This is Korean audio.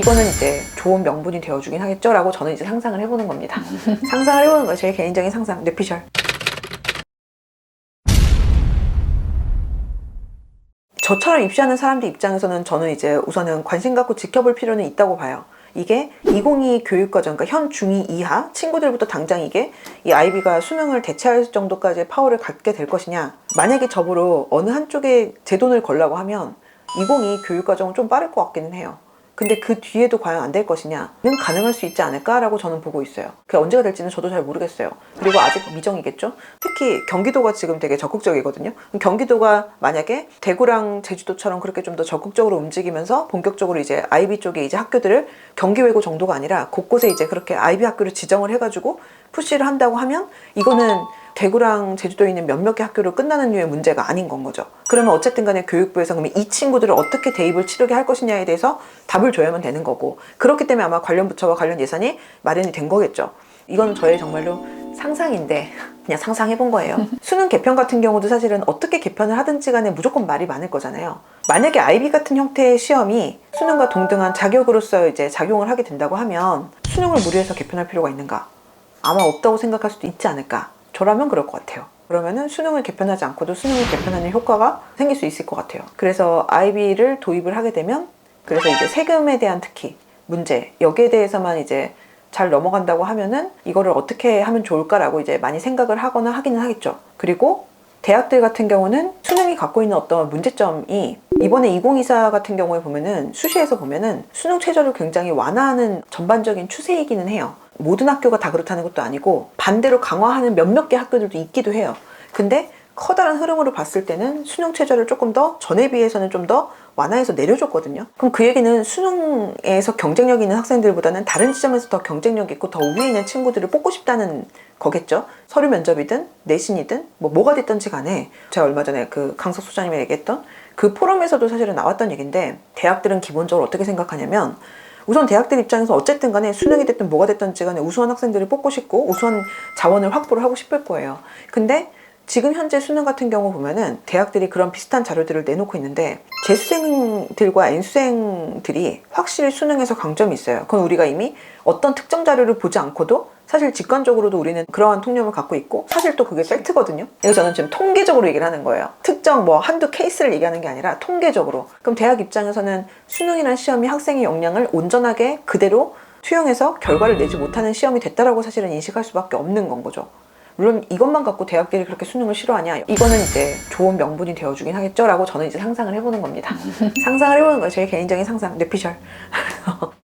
이거는 이제 좋은 명분이 되어주긴 하겠죠? 라고 저는 이제 상상을 해보는 겁니다. 상상을 해보는 거예요. 제 개인적인 상상. 뇌피셜. 저처럼 입시하는 사람들 입장에서는 저는 이제 우선은 관심 갖고 지켜볼 필요는 있다고 봐요. 이게 2022 교육과정, 그러니까 현 중2 이하 친구들부터 당장 이게 이 아이비가 수능을 대체할 정도까지의 파워를 갖게 될 것이냐. 만약에 저보로 어느 한쪽에 제 돈을 걸라고 하면 2022 교육과정은 좀 빠를 것 같기는 해요. 근데 그 뒤에도 과연 안 될 것이냐는 가능할 수 있지 않을까라고 저는 보고 있어요. 그게 언제가 될지는 저도 잘 모르겠어요. 그리고 아직 미정이겠죠? 특히 경기도가 지금 되게 적극적이거든요. 경기도가 만약에 대구랑 제주도처럼 그렇게 좀 더 적극적으로 움직이면서 본격적으로 이제 아이비 쪽에 이제 학교들을 경기 외고 정도가 아니라 곳곳에 이제 그렇게 아이비 학교를 지정을 해가지고 푸시를 한다고 하면 이거는 대구랑 제주도에 있는 몇몇 개 학교로 끝나는 류의 문제가 아닌 건 거죠. 그러면 어쨌든 간에 교육부에서 그러면 이 친구들을 어떻게 대입을 치르게 할 것이냐에 대해서 답을 줘야만 되는 거고 그렇기 때문에 아마 관련 부처와 관련 예산이 마련이 된 거겠죠. 이건 저의 정말로 상상인데 그냥 상상해 본 거예요. 수능 개편 같은 경우도 사실은 어떻게 개편을 하든지 간에 무조건 말이 많을 거잖아요. 만약에 아이비 같은 형태의 시험이 수능과 동등한 자격으로서 이제 작용을 하게 된다고 하면 수능을 무리해서 개편할 필요가 있는가? 아마 없다고 생각할 수도 있지 않을까. 저라면 그럴 것 같아요. 그러면은 수능을 개편하지 않고도 수능을 개편하는 효과가 생길 수 있을 것 같아요. 그래서 아이비를 도입을 하게 되면 그래서 이제 세금에 대한 특히 문제 여기에 대해서만 이제 잘 넘어간다고 하면은 이거를 어떻게 하면 좋을까라고 이제 많이 생각을 하거나 하기는 하겠죠. 그리고 대학들 같은 경우는 수능이 갖고 있는 어떤 문제점이 이번에 2024 같은 경우에 보면은 수시에서 보면은 수능 최저를 굉장히 완화하는 전반적인 추세이기는 해요. 모든 학교가 다 그렇다는 것도 아니고 반대로 강화하는 몇몇 개 학교들도 있기도 해요. 근데 커다란 흐름으로 봤을 때는 수능 최저를 조금 더 전에 비해서는 좀 더 완화해서 내려줬거든요. 그럼 그 얘기는 수능에서 경쟁력 있는 학생들보다는 다른 지점에서 더 경쟁력 있고 더 위에 있는 친구들을 뽑고 싶다는 거겠죠. 서류 면접이든 내신이든 뭐 뭐가 됐든지 간에 제가 얼마 전에 그 강석 소장님이 얘기했던 그 포럼에서도 사실은 나왔던 얘기인데 대학들은 기본적으로 어떻게 생각하냐면 우선 대학들 입장에서 어쨌든 간에 수능이 됐든 뭐가 됐든지 간에 우수한 학생들을 뽑고 싶고 우수한 자원을 확보를 하고 싶을 거예요. 근데 지금 현재 수능 같은 경우 보면은 대학들이 그런 비슷한 자료들을 내놓고 있는데 재수생들과 N수생들이 확실히 수능에서 강점이 있어요. 그건 우리가 이미 어떤 특정 자료를 보지 않고도 사실 직관적으로도 우리는 그러한 통념을 갖고 있고 사실 또 그게 팩트거든요. 그래서 저는 지금 통계적으로 얘기를 하는 거예요. 특정 뭐 한두 케이스를 얘기하는 게 아니라 통계적으로. 그럼 대학 입장에서는 수능이란 시험이 학생의 역량을 온전하게 그대로 투영해서 결과를 내지 못하는 시험이 됐다라고 사실은 인식할 수밖에 없는 건 거죠. 물론 이것만 갖고 대학들이 그렇게 수능을 싫어하냐 이거는 이제 좋은 명분이 되어주긴 하겠죠 라고 저는 이제 상상을 해보는 겁니다 상상을 해보는 거예요 제 개인적인 상상 뇌피셜